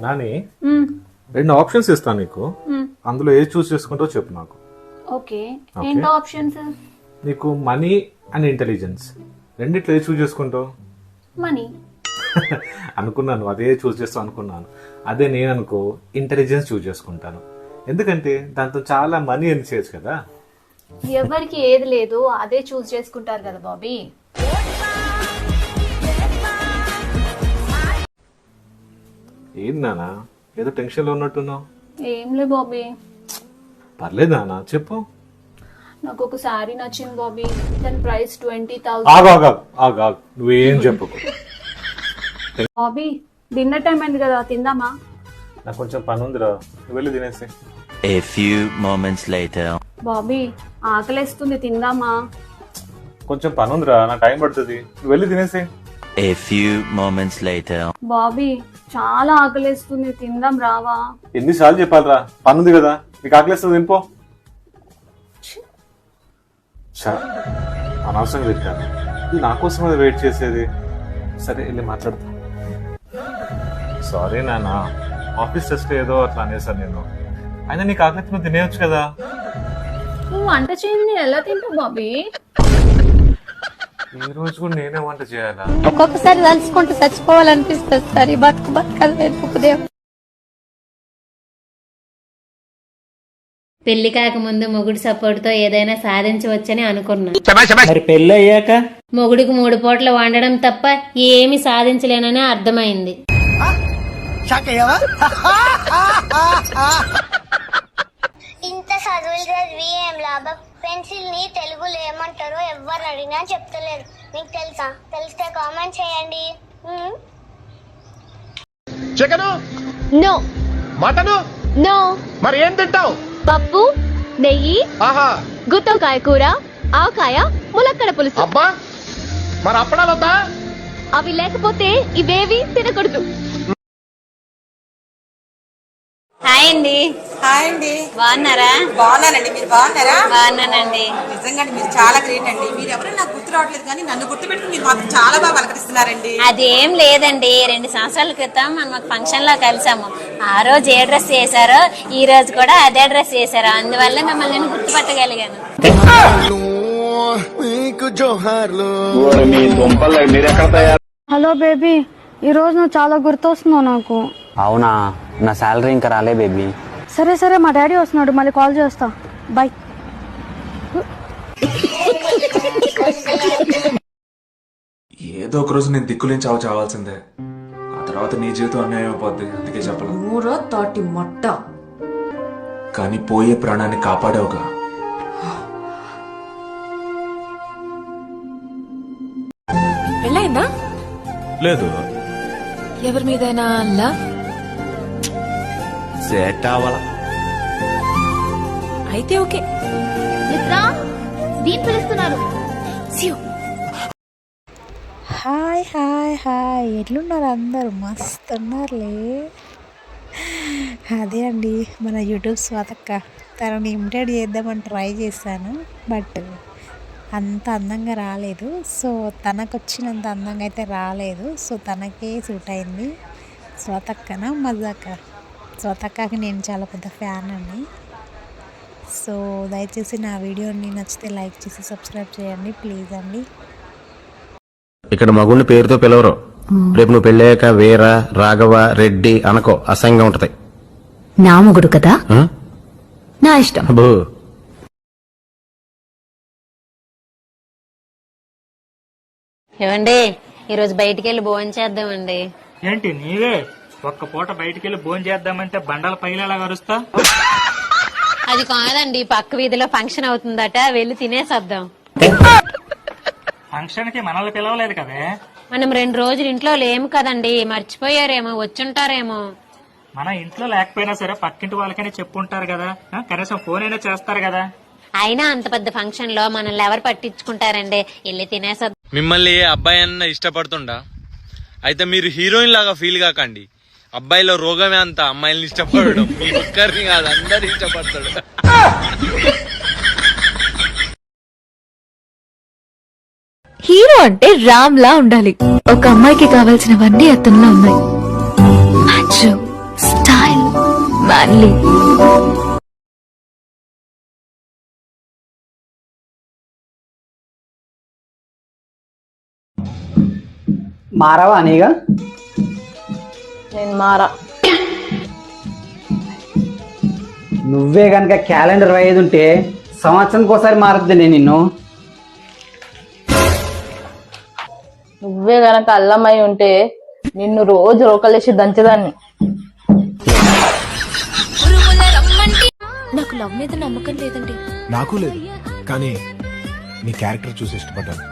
నాని. రెండు ఆప్షన్స్ ఇస్తాను నీకు. అందులో ఏది చూస్ చేసుకుంటావో చెప్పు నాకు. ఓకే. ఏంటో ఆప్షన్స్? నీకు మనీ అండ్ ఇంటెలిజెన్స్. రెండిట్లో ఏది చూస్ చేసుకుంటావు? మనీ. అనుకున్నాను. అదే చూస్ చేస్తావు అనుకున్నాను. అదే నేను అనుకో ఇంటెలిజెన్స్ చూస్ చేసుకుంటాను. ఎందుకంటే దాంతో చాలా మనీ ఎర్న్ చేయొచ్చు కదా. ఎవరికి ఏది లేదు అదే చూస్ చేసుకుంటారు కదా బాబీ. ఏంది నానా ఏదో టెన్షన్లో ఉన్నట్టున్నావు. ఏంలే బాబీ. పర్లేదు నానా చెప్పు. నాకు ఒక శారీ నచ్చింది బాబీ. దాని ప్రైస్ ట్వంటీ థౌసండ్ ఆగు ఆగు ఆగు, ఆగు ఆగు. నువ్వేం చెప్పకు. బాబీ డిన్నర్ టైం అయింది కదా తిందామా? నాకు కొంచెం పని ఉందిరా నువ్వు వెళ్ళి తినేసి. A few moments later. Bobby ఆకలేస్తుంది తిందామా? కొంచెం పని ఉందిరా నా టైం పడుతుంది. నువ్వు వెళ్ళి తినేసి. A few moments later. Bobby చాలా ఆకలేస్తుంది తిందాం రావా. ఎన్నిసార్లు చెప్పాలిరా? పని ఉంది కదా. నీకు ఆకలిస్తుంది తినిపో. అనవసరంగా తిట్టాను ఇది నా కోసం అది వెయిట్ చేసేది. సరే వెళ్ళి మాట్లాడతా. సారీ నాన్న. ఆఫీస్ టెస్ట్ ఏదో అట్లా అనేసాను నేను. అయినా నీకు ఆకలి నువ్వు తినేయచ్చు కదా. నువ్వు వంట చేయండి నేను ఎలా తింటావు బాబీ? ఈ రోజు కూడా నేనే వంట చేయాలా? ఒక్కొక్కసారి తలుచుకుంటూ చచ్చిపోవాలనిపిస్తుంది సార్. ఈ బతుకు బతకదు వెతుకుదేవు పెళ్ళి కాకముందు మొగుడు సపోర్ట్తో ఏదైనా సాధించవచ్చని అనుకున్నా. మరి పెళ్ళి అయ్యాక మొగుడికి మూడు పూట్ల వండడం తప్ప ఏమి సాధించలేనని అర్థమైంది. ఇంత చదువులు చదివి ఏం లాభం? పెన్సిల్ని తెలుగులో ఏమంటారో ఎవరు అడిగినా చెప్తలేరు. మీకు తెలుసా? తెలిస్తే కామెంట్ చేయండి. చికెను? నో. మటను? నో. మరి ఏం తింటావు? పప్పు నెయ్యి ఆహా. గుత్తొంకాయ కూర ఆవకాయ ములక్కడ పులుసు. అబ్బా! మరి అప్పడాలు వద్దా అవి లేకపోతే ఇవేవి తినకూడదు. హాయ్ అండి హాయ్ అండి బాగున్నారా? బాగున్నానండి. మీరు బాగున్నారా? బాగున్నానండి. నిజంగా మీరు చాలా గ్రేట్ అండి. మీరు ఎవరు నాకు గుర్తు రావట్లేదు కానీ నన్ను గుర్తుపెట్టుకుని మీరు మాత్రం చాలా బాగా పలకరిస్తున్నారండి అదేం లేదండి. రెండు సంవత్సరాల క్రితం మనం ఒక ఫంక్షన్లో కలిసాము. ఆ రోజు ఏ డ్రెస్ చేశారో ఈ రోజు కూడా అదే డ్రెస్ చేశారు అందువల్ల మిమ్మల్ని నేను గుర్తుపట్టగలిగాను. హలో బేబీ ఈ రోజు నువ్వు చాలా గుర్తొస్తున్నావు నాకు. అవునా? నా శాలరీ ఇంకా రాలే బేబీ. సరే సరే మా డాడీ వస్తున్నాడు మళ్ళీ కాల్ చేస్తా. బాయ్ ఏదో ఒక రోజు నేను దిక్కులేని చావు చావాల్సిందే. ఆ తర్వాత నీ జీవితం అన్యాయం అయిపోద్ది అందుకే చెప్పలేదు తోటి మొట్ట. కానీ పోయే ప్రాణాన్ని కాపాడావుగా. పెళ్ళైందా లేదు. ఎవరి మీదైనా లవ్? అవ్వాల? అయితే ఓకే. దీని పిలుస్తున్నారు హాయ్ హాయ్ హాయ్. ఎట్లున్నారు అందరు? మస్తు ఉన్నారులే. అదే అండి మన యూట్యూబ్ స్వాతక్క. తనని ఇమిటేట్ చేద్దామని ట్రై చేశాను బట్ అంత అందంగా రాలేదు. సో తనకు వచ్చినంత అందంగా అయితే రాలేదు. సో తనకే సూట్ అయింది. స్వాతక్కన మజాక? స్వాతక్కకి నేను చాలా పెద్ద ఫ్యాన్ అండి. సో దయచేసి నా వీడియోని నచ్చితే లైక్ చేసి సబ్స్క్రైబ్ చేయండి ప్లీజ్ అండి. ఇక్కడ మగుడిని పేరుతో పిలవరు. రేపు నువ్వు పెళ్ళాక వీర రాఘవ రెడ్డి అనకో అసహ్యంగా ఉంటది. నా మొగుడు కదా? నా ఇష్టం. అబ్బో. ఏమండి ఈ రోజు బయటికి వెళ్ళి భోజనం చేద్దామండి. ఏంటి నీవే? ఒక్క పూట బయటికి వెళ్ళి భోజనం చేద్దామంటే బండల పైలలా కరుస్తా అది కాదండి పక్క వీధిలో ఫంక్షన్ అవుతుందట వెళ్ళి తినేసొద్దాం. ఫంక్షన్కి మనల్ని పిలవలేదు కదే? మనం రెండు రోజులు ఇంట్లో లేము కదండి మర్చిపోయారేమో వచ్చుంటారేమో. మన ఇంట్లో లేకపోయినా సరే పక్కింటి వాళ్ళకైనా చెప్పుంటారు కదా ఆ, కనీసం ఫోన్ అయినా చేస్తారు కదా. అయినా అంత పెద్ద ఫంక్షన్లో మనల్ని ఎవరు పట్టించుకుంటారండి? వెళ్ళి తినేసొద్దాం. మిమ్మల్ని ఏ అబ్బాయి అన్న ఇష్టపడుతుండా? అయితే మీరు హీరోయిన్ లాగా ఫీల్ కాకండి. అబ్బాయిలో రోగమే అంత. అమ్మాయిలు ఇష్టపడడం. మీ ఒక్కరిని కాదు అందరు ఇష్టపడతాడు. హీరో అంటే రామ్ లా ఉండాలి. ఒక అమ్మాయికి కావాల్సినవన్నీ అతనిలో ఉన్నాయి. స్టైల్ మ్యాన్లీ మారవా నీగా నేను మారా. నువ్వే కనుక క్యాలెండర్ అయ్యేది ఉంటే సంవత్సరానికి ఒకసారి మారద్దు నేను నిన్ను. నువ్వే గనక అల్లమై ఉంటే నిన్ను రోజు రోకలేసి దంచేదాన్ని. నాకు లవ్ మీద నమ్మకం లేదండి. నాకు లేదు. కానీ నీ క్యారెక్టర్ చూసి ఇష్టపడ్డాను.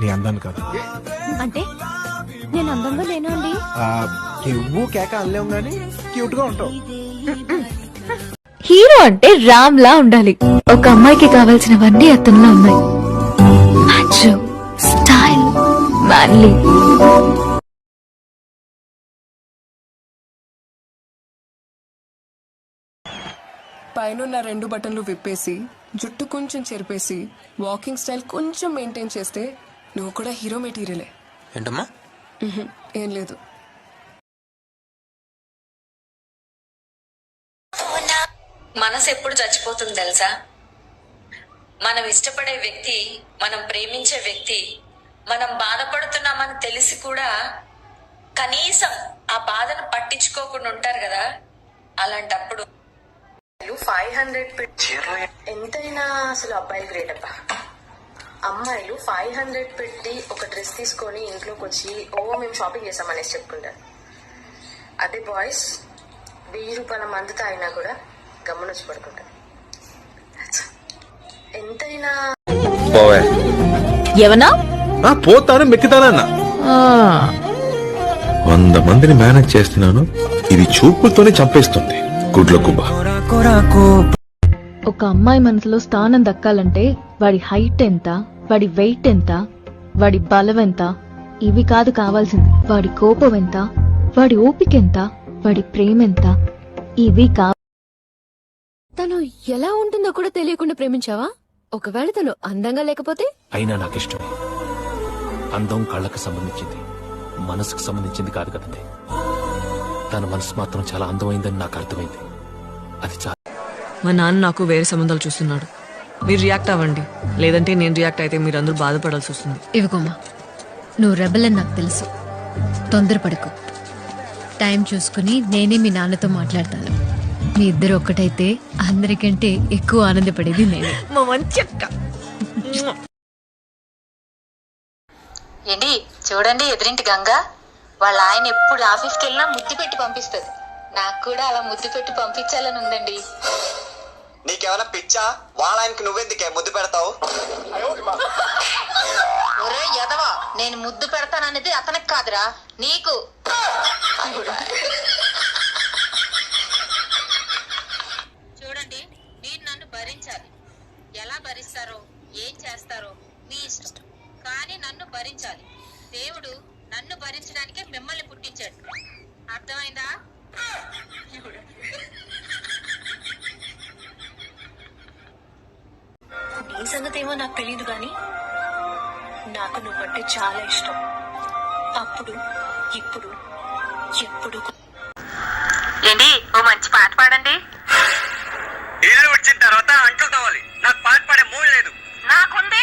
నీ అందాన్ని కాదు. అంటే నేను అందంగా లేనా కేక కానీ క్యూట్గా ఉంటావు. హీరో అంటే రామ్ లా ఉండాలి. ఒక అమ్మాయికి కావాల్సినవన్నీ అతనిలో ఉన్నాయి. మ్యాచ్ స్టైల్ మ్యాన్లీ పైన రెండు బటన్లు విప్పేసి జుట్టు కొంచెం చెరిపేసి వాకింగ్ స్టైల్ కొంచెం మెయింటైన్ చేస్తే నువ్వు కూడా హీరో మెటీరియలే ఏంటమ్మా? ఏం లేదు. మనసు ఎప్పుడు చచ్చిపోతుంది తెలుసా? మనం ఇష్టపడే వ్యక్తి మనం ప్రేమించే వ్యక్తి మనం బాధపడుతున్నామని తెలిసి కూడా కనీసం ఆ బాధను పట్టించుకోకుండా ఉంటారు కదా? అలాంటప్పుడు ఫైవ్ హండ్రెడ్ ఎంతైనా అసలు అబ్బాయిలు గ్రేట్ అబ్బా. అమ్మాయిలు ఫైవ్ హండ్రెడ్ పెట్టి ఒక డ్రెస్ తీసుకొని ఇంట్లోకి వచ్చి ఓ మేము షాపింగ్ చేసామనేసి చెప్పుకుంటారు. అదే బాయ్స్ వెయ్యి రూపాయల మందు తాగినా కూడా గమనించి పడుకుంటారు ఎంతైనా పోవే. ఎవనా పోతాను మెక్కుతానన్నా. వంద మందిని మేనేజ్ చేస్తున్నాను. ఇది చూపులతోనే చంపేస్తుంది. గుడ్ల గుబ్బ ఒక అమ్మాయి మనసులో స్థానం దక్కాలంటే వాడి హైట్ ఎంత వాడి వెయిట్ ఎంత వాడి బలం ఎంత ఇవి కాదు కావాల్సింది. వాడి కోపం ఎంత వాడి ఓపిక ఎంత వాడి ప్రేమ ఎంత ఇవి కా తను ఎలా ఉంటుందో కూడా తెలియకుండా ప్రేమించావా? ఒకవేళ తను అందంగా లేకపోతే? అయినా నాకు ఇష్టమే అందం కళ్ళకు సంబంధించింది. మనసుకు సంబంధించింది కాదు కదండి. తన మనసు మాత్రం చాలా అందమైందని నాకు అర్థమైంది. అది చాలా మా నాన్న నాకు వేరే సంబంధాలు చూస్తున్నాడు. మీరు రియాక్ట్ అవ్వండి. లేదంటే నేను రియాక్ట్ అయితే మీరు అందరూ బాధపడాల్సి వస్తుంది. ఇవిగోమ్మా నువ్వు రెబల్ అని నాకు తెలుసు. తొందరపడకు. టైం చూసుకుని నేనే మీ నాన్నతో మాట్లాడతాను. మీ ఇద్దరు ఒక్కటైతే అందరికంటే ఎక్కువ ఆనందపడేది నేనే. మా మంచి అక్క. ఏంటి చూడండి ఎదురింటి గంగ. వాళ్ళ ఆయన ఎప్పుడు ఆఫీస్కి వెళ్ళినా ముద్దు పెట్టి పంపిస్తుంది. నాకు కూడా అలా ముద్దు పెట్టి పంపించాలని ఉందండి. నీకేమైనా పిచ్చా? వాళ్ళ ఆయనకి నువ్వెందుకే ముద్దు పెడతావు? ఒరే ఎదవా నేను ముద్దు పెడతాననేది అతనికి కాదురా నీకు చూడండి మీరు నన్ను భరించాలి. ఎలా భరిస్తారో ఏం చేస్తారో మీ ఇష్టం. కానీ నన్ను భరించాలి. దేవుడు నన్ను భరించడానికే మిమ్మల్ని పుట్టించాడు. అర్థమైందా? నీ సంగతి ఏమో నాకు తెలియదు కానీ నాకు నువ్వంటే చాలా ఇష్టం. అప్పుడు ఇప్పుడు ఎప్పుడు ఏంటి ఓ మంచి పాట పాడండి. ఇల్లు వచ్చిన తర్వాత అంకుల్ కావాలి. నాకు పాటు పడే మూడు లేదు. నాకుంది